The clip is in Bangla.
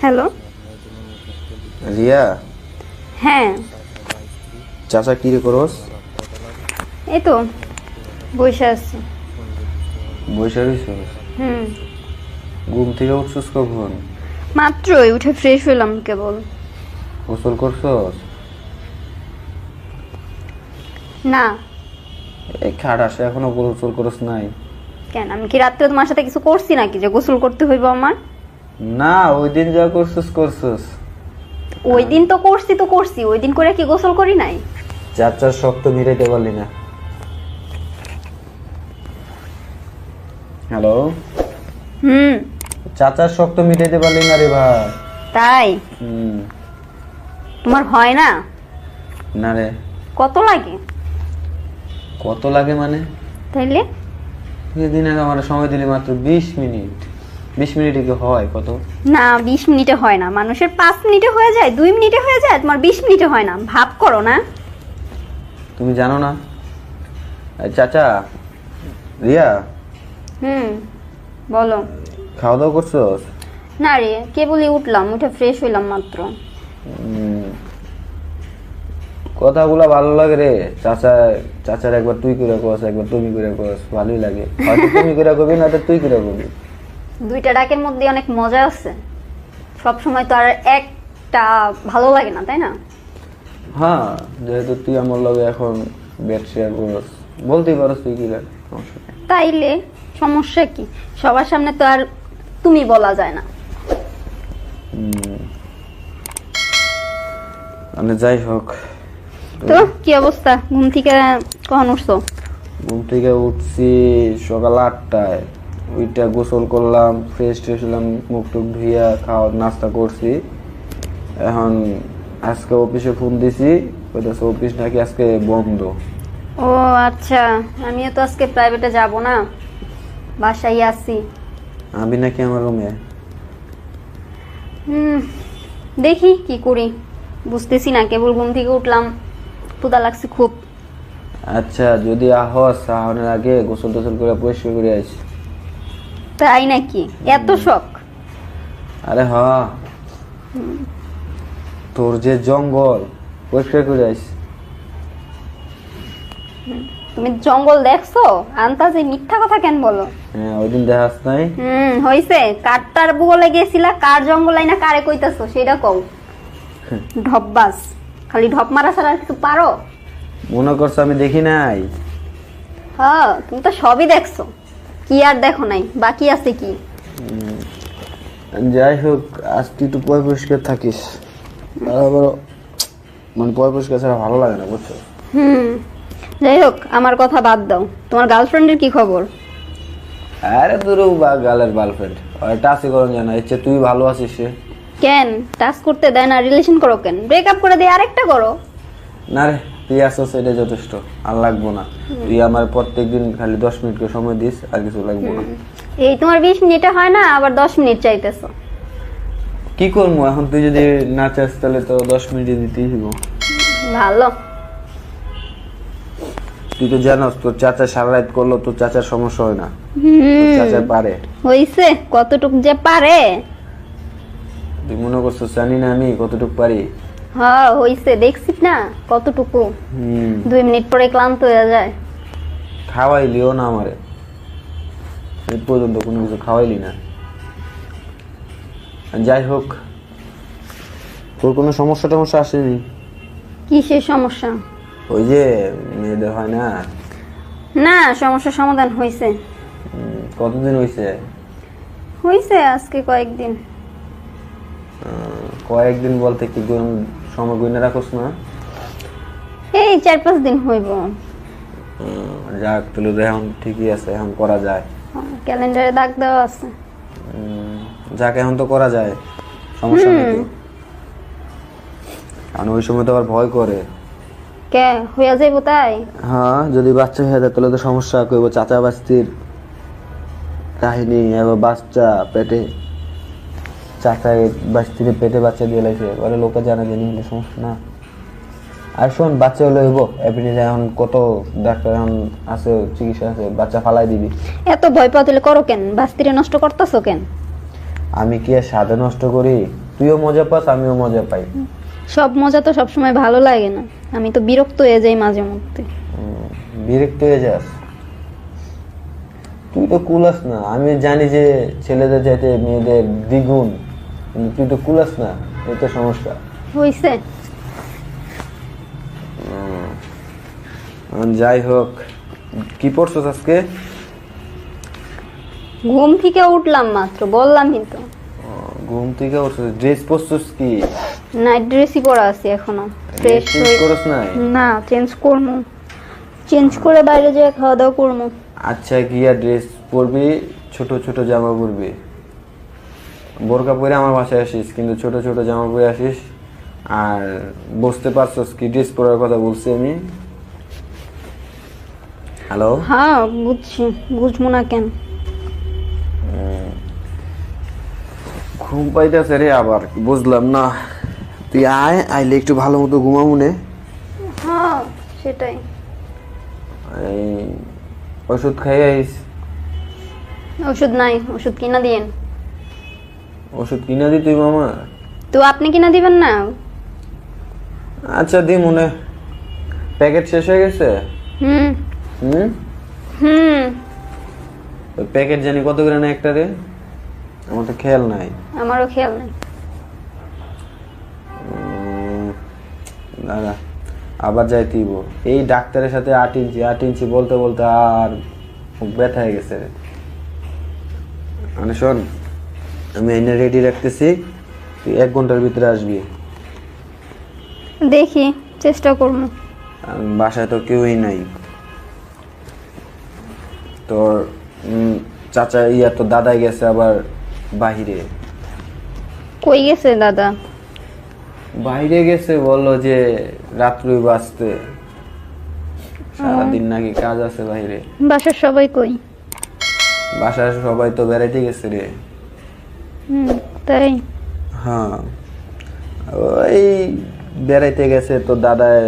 হ্যালো। রিয়া? হ্যাঁ। চাচা কি রে করস? এই তো বসে আছি। বসে হুম। ঘুম থেকে উঠছিস কখন? মাত্রই উঠে ফ্রেশ হলাম কেবল। গোসল করছস? না। এই খাট আসে এখনও গোসল করস নাই। কেন আমি কি রাত্রে তোমার সাথে কিছু করছি নাকি যে গোসল করতে হইব আমার? না ওই দিন যা করছিস করছিস। ওই দিন তো করছি তো করছি ওই দিন করে কি গোসল করি নাই? চাচার শক্ত মিটাইতে পারলি না। হ্যালো? হুম। চাচার শক্ত মিটাইতে পারলি না রে ভাই। তাই? হুম। তোমার হয় না? না রে। কত লাগে? কত লাগে মানে? তাইলে? সেদিন আগে আমার সময় দিলি মাত্র বিশ মিনিট। বিশ মিনিটে কি হয় কত? না বিশ মিনিটে হয় না। মানুষের পাঁচ মিনিটে হয়ে যায় দুই মিনিটে হয়ে যায় তোমার বিশ মিনিটে হয় না। ভাব করো না। তুমি জানো না? চাচা রিয়া? হুম বলো। খাওয়া দাওয়া করছ? না রে কেবলই উঠলাম? উঠে ফ্রেশ হইলাম মাত্র। কথাগুলো ভালো লাগে রে। চাচা চাচার একবার তুই করে কস একবার তুমি করে কস ভালোই লাগে। হয়তো তুমি করে কবি না তুই করে কবি। দুইটা ডাকের মধ্যে অনেক মজা আছে। সব সময় তো আর একটা ভালো লাগে না তাই না? হ্যাঁ যেহেতু তুই আমার লগে এখন বেড শেয়ার করস বলতেই পারস তুই কি লাগে তাইলে সমস্যা কি? সবার সামনে তো আর তুমি বলা যায় না। মানে যাই হোক। তো কি অবস্থা? ঘুম থেকে কখন উঠছো? ঘুম থেকে উঠছি সকাল আটটায়। ওইটা গোসল করলাম ফ্রেশ ট্রেশ হলাম মুখ টুক ধুইয়া খাওয়া নাস্তা করছি। এখন আজকে অফিসে ফোন দিছি ওইটাছে অফিস নাকি আজকে বন্ধ। ও আচ্ছা আমিও তো আজকে প্রাইভেটে যাব না বাসায় আছি। আমি নাকি আমার রুমে? হুম দেখি কি করি বুঝতেছি না কেবল ঘুম থেকে উঠলাম ক্ষুদা লাগছে খুব। আচ্ছা যদি আহস আহনের আগে গোসল টোসল করে পরিষ্কার করে আসি। তাই নাকি? এত শখ। আরে হ। তোর যে জঙ্গল পরিষ্কার করে আসি তুমি জঙ্গল দেখছ? আন্তাজে মিথ্যা কথা কেন বলো? হ্যাঁ ওই দিন দেখাস নাই? হুম হইছে। কারটার বুগলে গেছিলা কার জঙ্গল আইনা কারে কইতাছো সেটা কও। ঢপবাস। খালি ঢপ মারা ছাড়া আর কিছু পারো? মনে করছ আমি দেখি নাই? হ্যাঁ তুমি তো সবই দেখছ। কি আর দেখো নাই? বাকি আছে কি? যাই হোক আজ তুই একটু পয় পরিষ্কার থাকিস। আর আবার মানে পয় পরিষ্কার ছাড়া ভালো লাগে না বুঝছ? হুম। যাই হোক আমার কথা বাদ দাও। তোমার গার্লফ্রেন্ডের কি খবর? আরে তোর বা গালের গার্লফ্রেন্ড টাচই করুন জানা ইচ্ছে তুই ভালো আছিস সে কেন? টাচ করতে দেয় না রিলেশন করো কেন? ব্রেকআপ করে দিয়ে আরেকটা করো। না রে। তুই আসছ এটা যথেষ্ট। আর লাগবো না। তুই আমার প্রত্যেক দিন খালি দশ মিনিট করে সময় দিস আর কিছু লাগবো না। এই তোমার বিশ মিনিটে হয় না আবার দশ মিনিট চাইতেছো। কি করব? এখন তুই যদি না চাস তাহলে তো দশ মিনিটে দিতেই ভালো। তুই তো জানোস তোর চাচা সারা রাত করল তোর চাচার সমস্যা হয় না। চাচা পারে। হইছে কতটুক যে পারে। তুই মনে করছ জানি না আমি কতটুকু পারি। হ্যাঁ হইছে। দেখছিস না কতটুকু? দুই মিনিট পরে ক্লান্ত হয়ে যায়। খাওয়াইলিও না আমারে। এই পর্যন্ত কোনো কিছু খাওয়াইলি না। যাই হোক তোর কোনো সমস্যা টমস্যা আসেনি? কিসের সমস্যা? ওই যে মেয়েদের হয় না? না সমস্যার সমাধান হয়েছে কতদিন হয়েছে হয়েছে আজকে কয়েকদিন। কয়েকদিন বলতে কি গুণ- সময় গুনে রাখোস না। এই চার পাঁচ দিন হইব। যাক তুলে এখন ঠিকই আছে এখন করা যায়। ক্যালেন্ডারে দাগ দেওয়া আছে। যাক এখন তো করা যায় সমস্যা নেই। কারণ ওই সময় তো আবার ভয় করে। কে হইয়া যাইব তাই? হ্যাঁ যদি বাচ্চা হয়ে যায় তাহলে তো সমস্যা করব চাচা বাস্তির কাহিনী এবার বাচ্চা পেটে চাচা বাস্তির পেটে বাচ্চা দিয়ে লাগছে এবারে লোকে জানা জানি হলে সমস্যা না। আর শোন বাচ্চা হলে হইব। এপ্রিল এখন কত ডাক্তার এখন আছে চিকিৎসা আছে বাচ্চা ফালাই দিবি। এত ভয় পাওয়া তুলে করো কেন? বাস্তিরে নষ্ট করতেছো কেন? আমি কি আর স্বাদে নষ্ট করি? তুইও মজা পাস আমিও মজা পাই। সব মজা তো সবসময় ভালো লাগে না। আমি তো বিরক্ত হয়ে যাই মাঝে মধ্যে। বিরক্ত হয়ে যাস। তুই তো কুলাস না। আমি জানি যে ছেলেদের চাইতে মেয়েদের দ্বিগুণ। কিন্তু তুই তো কুলাস না এই তো সমস্যা। হইছে। যাই হোক কি পড়ছস আজকে? ঘুম থেকে উঠলাম মাত্র বললামই তো ও, ঘুম থেকে উঠছস ড্রেস পরছস কি? নাইট ড্রেসই পরা আছি এখনও। ফ্রেশ হয়ে করস নাই? না চেঞ্জ করব চেঞ্জ করে বাইরে যেয়ে খাওয়া দাওয়া করব আচ্ছা গিয়া ড্রেস পরবি ছোট ছোট জামা পরবি। বোরকা পরে আমার বাসায় আসিস কিন্তু ছোট ছোট জামা পরে আসিস। আর বুঝতে পারছস কি ড্রেস পরার কথা বলছি আমি। হ্যালো হ্যাঁ বুঝছি। বুঝব না কেন? ঘুম পাইতেছে রে আবার বুঝলাম না। তুই আয় আইলে একটু ভালো মতো ঘুমাবো নে। হ্যাঁ সেটাই। ওষুধ খাই আইস। ওষুধ নাই ওষুধ কিনা দিয়েন। ওষুধ কিনা দি তুই মামা। তো আপনি কিনা দিবেন না? আচ্ছা দি মনে। প্যাকেট শেষ হয়ে গেছে? হুম। হুম? হুম। ওই প্যাকেট জানি কত করে না একটা রে? আমার তো খেয়াল নাই। আমারও খেয়াল নেই। দাঁড়া আবার যাইতেইব। এই ডাক্তারের সাথে আট ইঞ্চি আট ইঞ্চি বলতে বলতে আর ব্যথা হয়ে গেছে মানে শোন আমি এনে রেডি রাখতেছি তুই এক ঘণ্টার ভিতরে আসবি। দেখি চেষ্টা করব। বাসায় তো কেউই নাই। তোর চাচা ইয়া তো দাদাই গেছে আবার বাহিরে। কই গেছে দাদা? বাইরে গেছে বলল যে রাত্রি বাঁচতে সারাদিন নাকি কাজ আছে বাইরে বাসার সবাই কই? বাসার সবাই তো বেড়াইতে গেছে রে। তাই হ্যাঁ ওই বেড়াইতে গেছে তো দাদায়